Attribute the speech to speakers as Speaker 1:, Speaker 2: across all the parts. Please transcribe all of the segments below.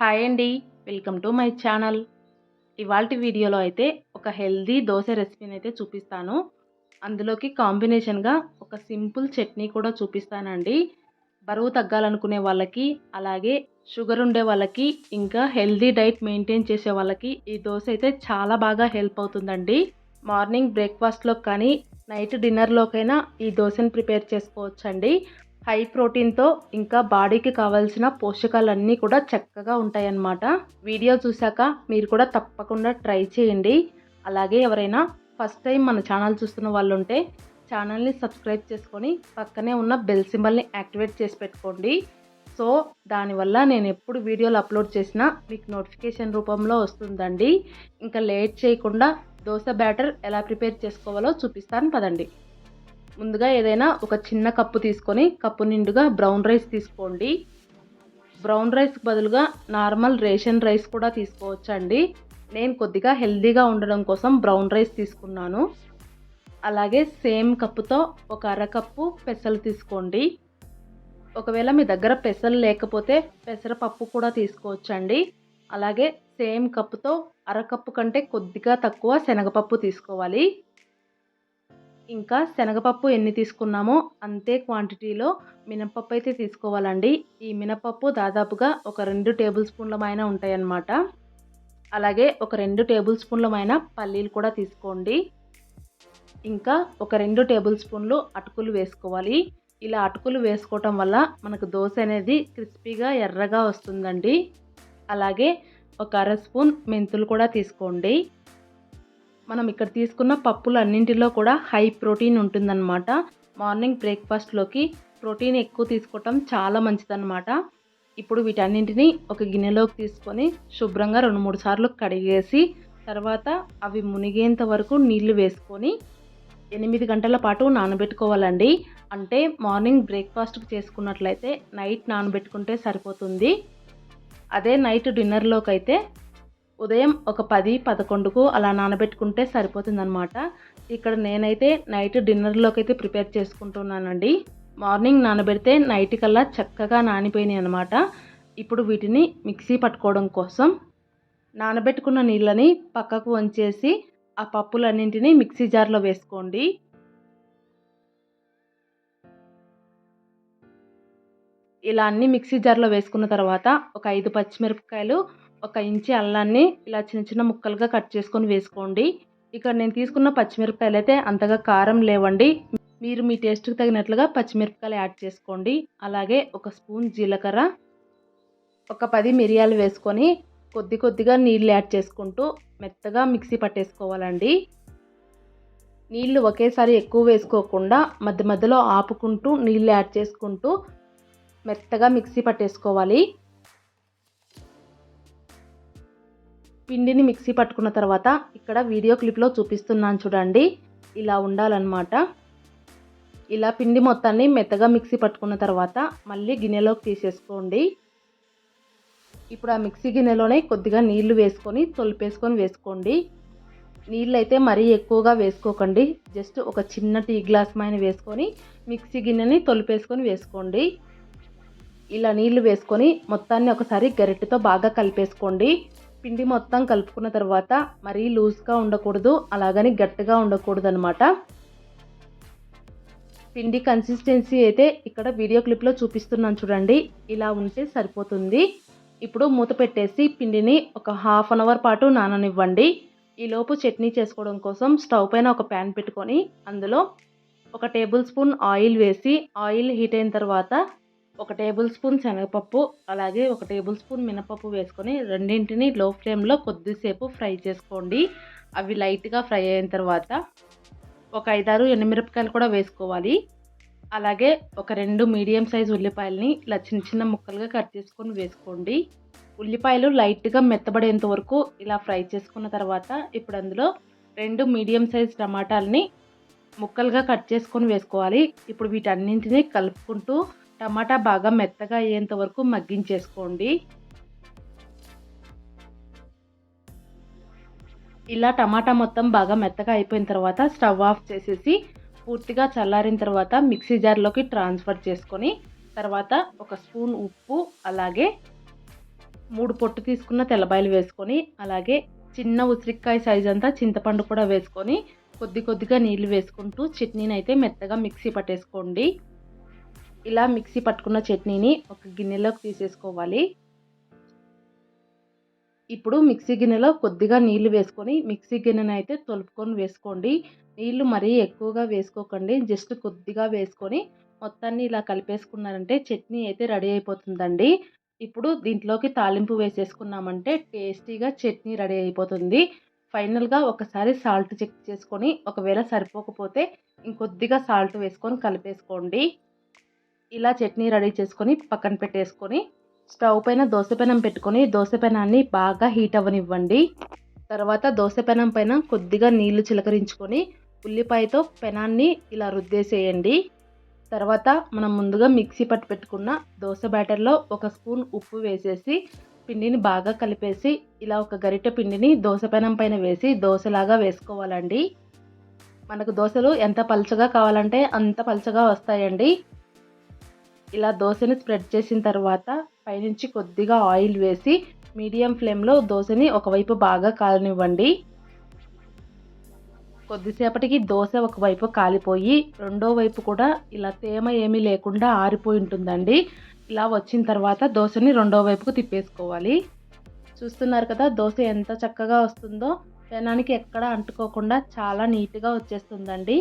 Speaker 1: Hi అండి welcome to my channel. ఇవాళ వీడియోలో అయితే ఒక హెల్దీ దోశ రెసిపీని అయితే చూపిస్తాను. అందులోకి కాంబినేషన్గా ఒక సింపుల్ చట్నీ కూడా చూపిస్తానండి. బరువు తగ్గాలనుకునే వాళ్ళకి అలాగే షుగర్ ఉండే వాళ్ళకి ఇంకా హెల్దీ డైట్ మెయింటైన్ చేసే వాళ్ళకి ఈ దోశ అయితే చాలా బాగా హెల్ప్ అవుతుందండి. మార్నింగ్ బ్రేక్ఫాస్ట్లో కానీ నైట్ డిన్నర్లోకైనా ఈ దోశను ప్రిపేర్ చేసుకోవచ్చండి. హై ప్రోటీన్తో ఇంకా బాడీకి కావాల్సిన పోషకాలన్నీ కూడా చక్కగా ఉంటాయన్నమాట. వీడియో చూశాక మీరు కూడా తప్పకుండా ట్రై చేయండి. అలాగే ఎవరైనా ఫస్ట్ టైం మన ఛానల్ చూస్తున్న వాళ్ళు ఉంటే ఛానల్ని సబ్స్క్రైబ్ చేసుకొని పక్కనే ఉన్న బెల్ సింబల్ని యాక్టివేట్ చేసి పెట్టుకోండి. సో దానివల్ల నేను ఎప్పుడు వీడియోలు అప్లోడ్ చేసినా మీకు నోటిఫికేషన్ రూపంలో వస్తుందండి. ఇంకా లేట్ చేయకుండా దోశ బ్యాటర్ ఎలా ప్రిపేర్ చేసుకోవాలో చూపిస్తాను పదండి. ముందుగా ఏదైనా ఒక చిన్న కప్పు తీసుకొని కప్పు నిండుగా బ్రౌన్ రైస్ తీసుకోండి. బ్రౌన్ రైస్ బదులుగా నార్మల్ రేషన్ రైస్ కూడా తీసుకోవచ్చండి. నేను కొద్దిగా హెల్దీగా ఉండడం కోసం బ్రౌన్ రైస్ తీసుకున్నాను. అలాగే సేమ్ కప్పుతో ఒక అరకప్పు పెసలు తీసుకోండి. ఒకవేళ మీ దగ్గర పెసలు లేకపోతే పెసరపప్పు కూడా తీసుకోవచ్చండి. అలాగే సేమ్ కప్పుతో అరకప్పు కంటే కొద్దిగా తక్కువ శనగపప్పు తీసుకోవాలి. ఇంకా శనగపప్పు ఎన్ని తీసుకున్నామో అంతే క్వాంటిటీలో మినపప్పు అయితే తీసుకోవాలండి. ఈ మినపప్పు దాదాపుగా ఒక రెండు టేబుల్ స్పూన్లమైన ఉంటాయన్నమాట. అలాగే ఒక రెండు టేబుల్ స్పూన్లమైన పల్లీలు కూడా తీసుకోండి. ఇంకా ఒక రెండు టేబుల్ స్పూన్లు అటుకులు వేసుకోవాలి. ఇలా అటుకులు వేసుకోవటం వల్ల మనకు దోశ అనేది క్రిస్పీగా ఎర్రగా వస్తుందండి. అలాగే ఒక అర స్పూన్ మెంతులు కూడా తీసుకోండి. మనం ఇక్కడ తీసుకున్న పప్పులు అన్నింటిలో కూడా హై ప్రోటీన్ ఉంటుందన్నమాట. మార్నింగ్ బ్రేక్ఫాస్ట్లోకి ప్రోటీన్ ఎక్కువ తీసుకోవటం చాలా మంచిదన్నమాట. ఇప్పుడు వీటన్నింటినీ ఒక గిన్నెలోకి తీసుకొని శుభ్రంగా రెండు మూడు సార్లు కడిగేసి తర్వాత అవి మునిగేంత వరకు నీళ్ళు వేసుకొని ఎనిమిది గంటల పాటు నానబెట్టుకోవాలండి. అంటే మార్నింగ్ బ్రేక్ఫాస్ట్కి చేసుకున్నట్లయితే నైట్ నానబెట్టుకుంటే సరిపోతుంది. అదే నైట్ డిన్నర్లోకి అయితే ఉదయం ఒక పది పదకొండుకు అలా నానబెట్టుకుంటే సరిపోతుందనమాట ఇక్కడ నేనైతే నైట్ డిన్నర్లోకి అయితే ప్రిపేర్ చేసుకుంటున్నానండి. మార్నింగ్ నానబెడితే నైట్ కల్లా చక్కగా నానిపోయినాయి అనమాట ఇప్పుడు వీటిని మిక్సీ పట్టుకోవడం కోసం నానబెట్టుకున్న నీళ్ళని పక్కకు వంచేసి ఆ పప్పులన్నింటినీ మిక్సీ జార్లో వేసుకోండి. ఇలా అన్ని మిక్సీ జార్లో వేసుకున్న తర్వాత ఒక ఐదు పచ్చిమిరపకాయలు ఒక ఇంచి అల్లాన్ని ఇలా చిన్న చిన్న ముక్కలుగా కట్ చేసుకొని వేసుకోండి. ఇక్కడ నేను తీసుకున్న పచ్చిమిరపకాయలు అయితే అంతగా కారం లేవండి. మీరు మీ టేస్ట్కి తగినట్లుగా పచ్చిమిరపకాయలు యాడ్ చేసుకోండి. అలాగే ఒక స్పూన్ జీలకర్ర ఒక పది మిరియాలు వేసుకొని కొద్ది కొద్దిగా నీళ్ళు యాడ్ చేసుకుంటూ మెత్తగా మిక్సీ పట్టేసుకోవాలండి. నీళ్ళు ఒకేసారి ఎక్కువ వేసుకోకుండా మధ్య మధ్యలో ఆపుకుంటూ నీళ్ళు యాడ్ చేసుకుంటూ మెత్తగా మిక్సీ పట్టేసుకోవాలి. పిండిని మిక్సీ పట్టుకున్న తర్వాత ఇక్కడ వీడియో క్లిప్లో చూపిస్తున్నాను చూడండి. ఇలా ఉండాలన్నమాట. ఇలా పిండి మొత్తాన్ని మెత్తగా మిక్సీ పట్టుకున్న తర్వాత మళ్ళీ గిన్నెలోకి తీసేసుకోండి. ఇప్పుడు ఆ మిక్సీ గిన్నెలోనే కొద్దిగా నీళ్ళు వేసుకొని తొలిపేసుకొని వేసుకోండి. నీళ్ళు అయితే మరీ ఎక్కువగా వేసుకోకండి. జస్ట్ ఒక చిన్న టీ గ్లాస్ మైన వేసుకొని మిక్సీ గిన్నెని తొలిపేసుకొని వేసుకోండి. ఇలా నీళ్ళు వేసుకొని మొత్తాన్ని ఒకసారి గరిటెతో బాగా కలిపేసుకోండి. పిండి మొత్తం కలుపుకున్న తర్వాత మరీ లూజ్గా ఉండకూడదు అలాగని గట్టిగా ఉండకూడదు అనమాట పిండి కన్సిస్టెన్సీ అయితే ఇక్కడ వీడియో క్లిప్లో చూపిస్తున్నాను చూడండి. ఇలా ఉంటే సరిపోతుంది. ఇప్పుడు మూత పెట్టేసి పిండిని ఒక హాఫ్ అన్ అవర్ పాటు నాననివ్వండి. ఈలోపు చట్నీ చేసుకోవడం కోసం స్టవ్ పైన ఒక ప్యాన్ పెట్టుకొని అందులో ఒక టేబుల్ స్పూన్ ఆయిల్ వేసి ఆయిల్ హీట్ అయిన తర్వాత ఒక టేబుల్ స్పూన్ శనగపప్పు అలాగే ఒక టేబుల్ స్పూన్ మినపప్పు వేసుకొని రెండింటిని లో ఫ్లేమ్లో కొద్దిసేపు ఫ్రై చేసుకోండి. అవి లైట్గా ఫ్రై అయిన తర్వాత ఒక ఐదారు ఎండుమిరపకాయలు కూడా వేసుకోవాలి. అలాగే ఒక రెండు మీడియం సైజ్ ఉల్లిపాయలని ఇలా చిన్న చిన్న ముక్కలుగా కట్ చేసుకొని వేసుకోండి. ఉల్లిపాయలు లైట్గా మెత్తబడేంత వరకు ఇలా ఫ్రై చేసుకున్న తర్వాత ఇప్పుడు అందులో రెండు మీడియం సైజ్ టమాటాలని ముక్కలుగా కట్ చేసుకొని వేసుకోవాలి. ఇప్పుడు వీటన్నింటినీ కలుపుకుంటూ టమాటా బాగా మెత్తగా అయ్యేంత వరకు మగ్గించేసుకోండి. ఇలా టమాటా మొత్తం బాగా మెత్తగా అయిపోయిన తర్వాత స్టవ్ ఆఫ్ చేసేసి పూర్తిగా చల్లారిన తర్వాత మిక్సీ జార్లోకి ట్రాన్స్ఫర్ చేసుకొని తర్వాత ఒక స్పూన్ ఉప్పు అలాగే మూడు పొట్టు తీసుకున్న తెల్లబాయలు వేసుకొని అలాగే చిన్న ఉసిరికాయ సైజ్ అంతా చింతపండు కూడా వేసుకొని కొద్ది కొద్దిగా నీళ్ళు వేసుకుంటూ చట్నీని అయితే మెత్తగా మిక్సీ పట్టేసుకోండి. ఇలా మిక్సీ పట్టుకున్న చట్నీని ఒక గిన్నెలోకి తీసేసుకోవాలి. ఇప్పుడు మిక్సీ గిన్నెలో కొద్దిగా నీళ్ళు వేసుకొని మిక్సీ గిన్నెను అయితే తొలుపుకొని వేసుకోండి. నీళ్ళు మరీ ఎక్కువగా వేసుకోకండి. జస్ట్ కొద్దిగా వేసుకొని మొత్తాన్ని ఇలా కలిపేసుకున్నారంటే చట్నీ అయితే రెడీ అయిపోతుందండి. ఇప్పుడు దీంట్లోకి తాలింపు వేసేసుకున్నామంటే టేస్టీగా చట్నీ రెడీ అయిపోతుంది. ఫైనల్గా ఒకసారి సాల్ట్ చెక్ చేసుకొని ఒకవేళ సరిపోకపోతే ఇంకొద్దిగా సాల్ట్ వేసుకొని కలిపేసుకోండి. ఇలా చట్నీ రెడీ చేసుకొని పక్కన పెట్టేసుకొని స్టవ్ పైన దోసపెనం పెట్టుకొని దోసపెనాన్ని బాగా హీట్ అవ్వనివ్వండి. తర్వాత దోసపెనం పైన కొద్దిగా నీళ్ళు చిలకరించుకొని ఉల్లిపాయతో పెనాన్ని ఇలా రుద్దేసేయండి. తర్వాత మనం ముందుగా మిక్సీ పట్టి పెట్టుకున్న దోశ బ్యాటర్లో ఒక స్పూన్ ఉప్పు వేసేసి పిండిని బాగా కలిపేసి ఇలా ఒక గరిటె పిండిని దోశ పెనం పైన వేసి దోశలాగా వేసుకోవాలండి. మనకు దోశలు ఎంత పలచగా కావాలంటే అంత పలచగా వస్తాయండి. ఇలా దోశని స్ప్రెడ్ చేసిన తర్వాత పైనుంచి కొద్దిగా ఆయిల్ వేసి మీడియం ఫ్లేమ్లో దోశని ఒకవైపు బాగా కాలనివ్వండి. కొద్దిసేపటికి దోశ ఒకవైపు కాలిపోయి రెండో వైపు కూడా ఇలా తేమ ఏమీ లేకుండా ఆరిపోయి ఉంటుందండి. ఇలా వచ్చిన తర్వాత దోశని రెండో వైపుకు తిప్పేసుకోవాలి. చూస్తున్నారు కదా దోశ ఎంత చక్కగా వస్తుందో. పెనానికి ఎక్కడ అంటుకోకుండా చాలా నీట్గా వచ్చేస్తుందండి.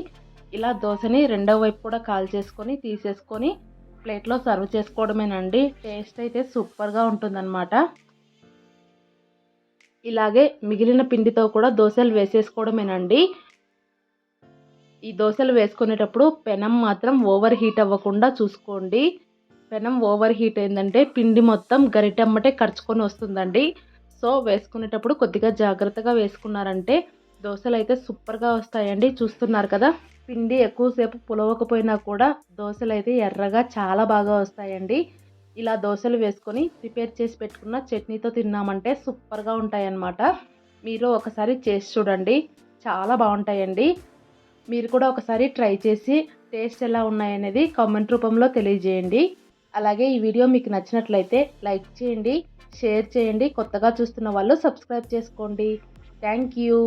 Speaker 1: ఇలా దోశని రెండో వైపు కూడా కాల్ చేసుకొని తీసేసుకొని ప్లేట్లో సర్వ్ చేసుకోవడమేనండి. టేస్ట్ అయితే సూపర్గా ఉంటుందన్నమాట. ఇలాగే మిగిలిన పిండితో కూడా దోశలు వేసేసుకోవడమేనండి. ఈ దోశలు వేసుకునేటప్పుడు పెనం మాత్రం ఓవర్ హీట్ అవ్వకుండా చూసుకోండి. పెనం ఓవర్ హీట్ అయిందంటే పిండి మొత్తం గరిటెమ్మటే కరుచుకొని వస్తుందండి. సో వేసుకునేటప్పుడు కొద్దిగా జాగ్రత్తగా వేసుకున్నారంటే దోశలు అయితే సూపర్గా వస్తాయండి. చూస్తున్నారు కదా పిండి ఎక్కువసేపు పులవకపోయినా కూడా దోశలు అయితే ఎర్రగా చాలా బాగా వస్తాయండి. ఇలా దోశలు వేసుకొని ప్రిపేర్ చేసి పెట్టుకున్న చట్నీతో తిన్నామంటే సూపర్గా ఉంటాయన్నమాట. మీరు ఒకసారి చేసి చూడండి చాలా బాగుంటాయండి. మీరు కూడా ఒకసారి ట్రై చేసి టేస్ట్ ఎలా ఉన్నాయనేది కామెంట్ రూపంలో తెలియజేయండి. అలాగే ఈ వీడియో మీకు నచ్చినట్లయితే లైక్ చేయండి షేర్ చేయండి కొత్తగా చూస్తున్న వాళ్ళు సబ్స్క్రైబ్ చేసుకోండి. Thank you.